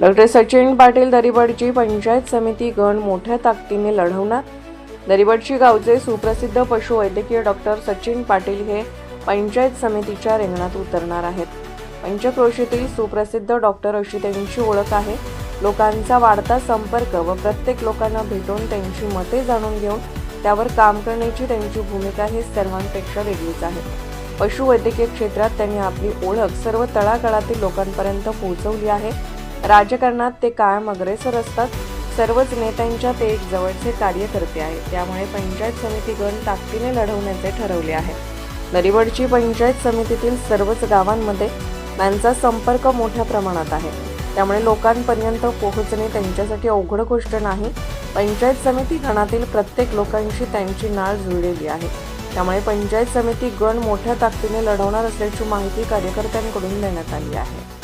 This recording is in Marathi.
डॉक्टर सचिन पाटील दरिबडची पंचायत समिती गण मोठ्या ताकदीने लढवणार. दरिबडची गावचे सुप्रसिद्ध पशुवैद्यकीय डॉक्टर सचिन पाटील हे पंचायत समितीच्या रिंगणात उतरणार आहेत. पंचक्रोशीतील सुप्रसिद्ध डॉक्टर अशी त्यांची ओळख आहे. लोकांचा वाढता संपर्क व प्रत्येक लोकांना भेटून त्यांची मते जाणून घेऊन त्यावर काम करण्याची त्यांची भूमिका ही सर्वांपेक्षा वेगळीच आहे. पशुवैद्यकीय क्षेत्रात त्यांनी आपली ओळख सर्व तळागाळातील लोकांपर्यंत पोहोचवली आहे. राजकारणात ते कायम अग्रेसर असतात. सर्वच नेत्यांच्या ते एक जवळचे कार्यकर्ते आहेत. त्यामुळे पंचायत समिती गण ताकदीने लढवण्याचे ठरवले आहे. नरीवडची पंचायत समितीतील सर्वच गावांमध्ये त्यांचा संपर्क मोठ्या प्रमाणात आहे. त्यामुळे लोकांपर्यंत पोहोचणे त्यांच्यासाठी अवघड गोष्ट नाही. पंचायत समिती गणातील प्रत्येक लोकांशी त्यांची नाळ जुळलेली आहे. त्यामुळे पंचायत समिती गण मोठ्या ताकदीने लढवणार असल्याची माहिती कार्यकर्त्यांकडून देण्यात आली आहे.